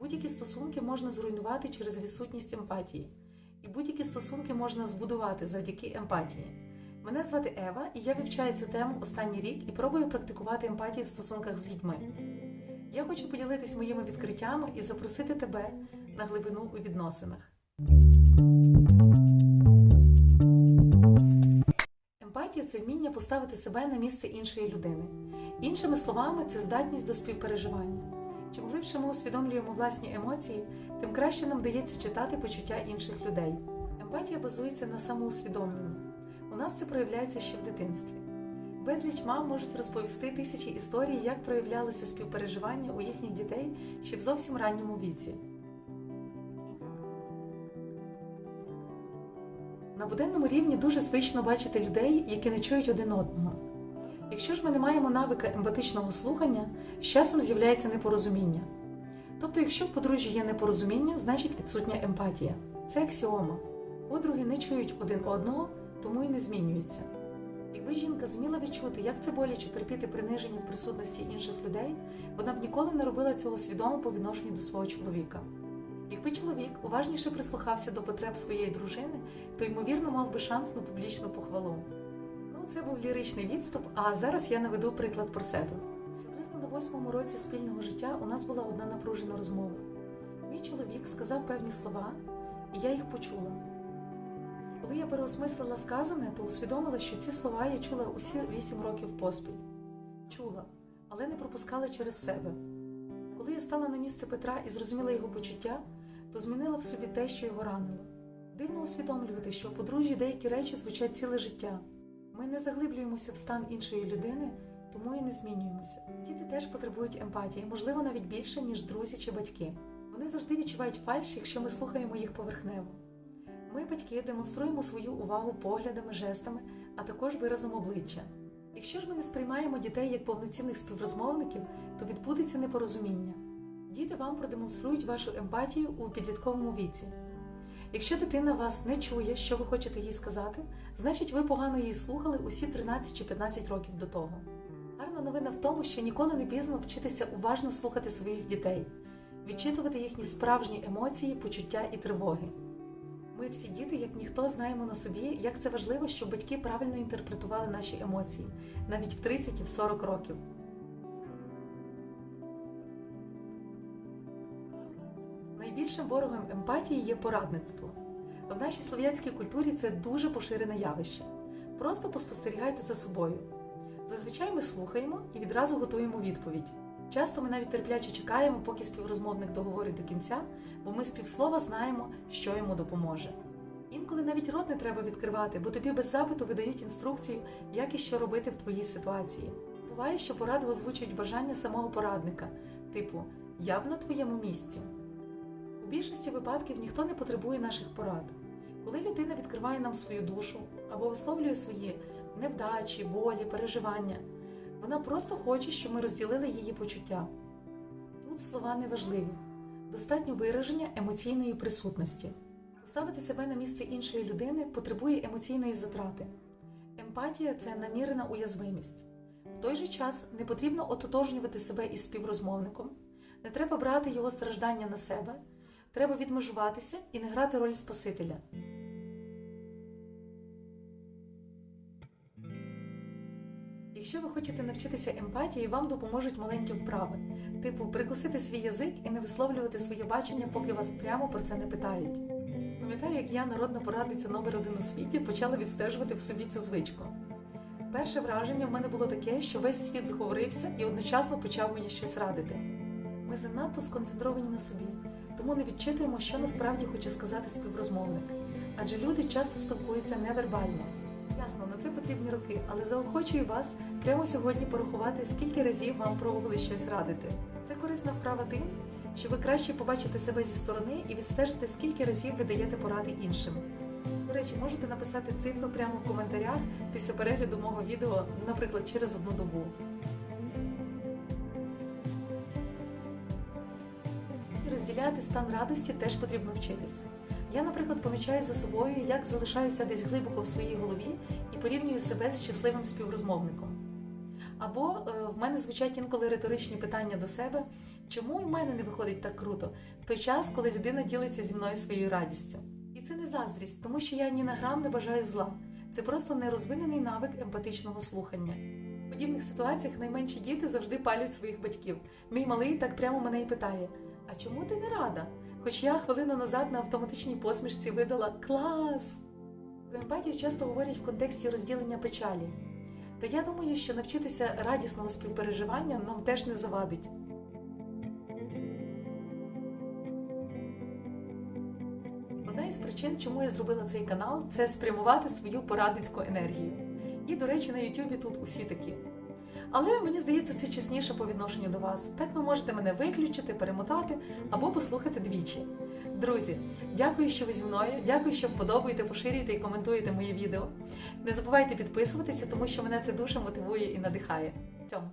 Будь-які стосунки можна зруйнувати через відсутність емпатії, і будь-які стосунки можна збудувати завдяки емпатії. Мене звати Ева, і я вивчаю цю тему останній рік і пробую практикувати емпатію в стосунках з людьми. Я хочу поділитись моїми відкриттями і запросити тебе на глибину у відносинах. Емпатія це вміння поставити себе на місце іншої людини. Іншими словами, це здатність до співпереживання. Чим глибше ми усвідомлюємо власні емоції, тим краще нам дається читати почуття інших людей. Емпатія базується на самоусвідомленні. У нас це проявляється ще в дитинстві. Безліч мам можуть розповісти тисячі історій, як проявлялося співпереживання у їхніх дітей ще в зовсім ранньому віці. На буденному рівні дуже звично бачити людей, які не чують один одного. Якщо ж ми не маємо навика емпатичного слухання, з часом з'являється непорозуміння. Тобто, якщо в подружжі є непорозуміння, значить відсутня емпатія. Це аксіома. Подруги не чують один одного, тому і не змінюються. Якби жінка зуміла відчути, як це боляче терпіти приниження в присутності інших людей, вона б ніколи не робила цього свідомо по відношенню до свого чоловіка. Якби чоловік уважніше прислухався до потреб своєї дружини, то ймовірно мав би шанс на публічну похвалу. Це був ліричний відступ, а зараз я наведу приклад про себе. Приблизно на восьмому році спільного життя у нас була одна напружена розмова. Мій чоловік сказав певні слова, і я їх почула. Коли я переосмислила сказане, то усвідомила, що ці слова я чула усі вісім років поспіль. Чула, але не пропускала через себе. Коли я стала на місце Петра і зрозуміла його почуття, то змінила в собі те, що його ранило. Дивно усвідомлювати, що у подружжі деякі речі звучать ціле життя. Ми не заглиблюємося в стан іншої людини, тому і не змінюємося. Діти теж потребують емпатії, можливо, навіть більше, ніж друзі чи батьки. Вони завжди відчувають фальш, якщо ми слухаємо їх поверхнево. Ми, батьки, демонструємо свою увагу поглядами, жестами, а також виразом обличчя. Якщо ж ми не сприймаємо дітей як повноцінних співрозмовників, то відбудеться непорозуміння. Діти вам продемонструють вашу емпатію у підлітковому віці. Якщо дитина вас не чує, що ви хочете їй сказати, значить ви погано її слухали усі 13 чи 15 років до того. Гарна новина в тому, що ніколи не пізно вчитися уважно слухати своїх дітей, відчитувати їхні справжні емоції, почуття і тривоги. Ми всі діти, як ніхто, знаємо на собі, як це важливо, щоб батьки правильно інтерпретували наші емоції, навіть в 30 і в 40 років. Найбільшим ворогом емпатії є порадництво. В нашій слов'янській культурі це дуже поширене явище. Просто поспостерігайте за собою. Зазвичай ми слухаємо і відразу готуємо відповідь. Часто ми навіть терпляче чекаємо, поки співрозмовник договорить до кінця, бо ми з півслова знаємо, що йому допоможе. Інколи навіть рот не треба відкривати, бо тобі без запиту видають інструкцію, як і що робити в твоїй ситуації. Буває, що поради озвучують бажання самого порадника, типу Я б на твоєму місці. У більшості випадків ніхто не потребує наших порад. Коли людина відкриває нам свою душу або висловлює свої невдачі, болі, переживання, вона просто хоче, щоб ми розділили її почуття. Тут слова не важливі, достатньо вираження емоційної присутності. Поставити себе на місце іншої людини потребує емоційної затрати. Емпатія це намірена уязвимість. В той же час не потрібно ототожнювати себе із співрозмовником, не треба брати його страждання на себе, треба відмежуватися і не грати роль Спасителя. Якщо ви хочете навчитися емпатії, вам допоможуть маленькі вправи, типу прикусити свій язик і не висловлювати своє бачення, поки вас прямо про це не питають. Пам'ятаю, як я, народна порадниця номер один у світі, почала відстежувати в собі цю звичку. Перше враження в мене було таке, що весь світ зговорився і одночасно почав мені щось радити. Ми занадто сконцентровані на собі, тому не відчитуємо, що насправді хоче сказати співрозмовник. Адже люди часто спілкуються невербально. Ясно, на це потрібні роки, але заохочую вас прямо сьогодні порахувати, скільки разів вам пробували щось радити. Це корисна вправа тим, що ви краще побачите себе зі сторони і відстежите, скільки разів ви даєте поради іншим. До речі, можете написати цифру прямо в коментарях після перегляду мого відео, наприклад, через одну добу. Розділяти стан радості теж потрібно вчитись. Я, наприклад, помічаю за собою, як залишаюся десь глибоко в своїй голові і порівнюю себе з щасливим співрозмовником. Або е, в мене звучать інколи риторичні питання до себе, Чому в мене не виходить так круто в той час, коли людина ділиться зі мною своєю радістю? І це не заздрість, тому що я ні на грам не бажаю зла. Це просто нерозвинений навик емпатичного слухання. В подібних ситуаціях найменші діти завжди палять своїх батьків. Мій малий так прямо мене і питає: А чому ти не рада? Хоч я хвилину назад на автоматичній посмішці видала клас. Про емпатію часто говорять в контексті розділення печалі. Та я думаю, що навчитися радісного співпереживання нам теж не завадить. Одна із причин, чому я зробила цей канал, це спрямувати свою порадницьку енергію. І, до речі, на Ютубі тут усі такі. Але мені здається, це чесніше по відношенню до вас. Так ви можете мене виключити, перемотати або послухати двічі. Друзі, дякую, що ви зі мною. Дякую, що вподобаєте, поширюєте і коментуєте мої відео. Не забувайте підписуватися, тому що мене це дуже мотивує і надихає. В цьому.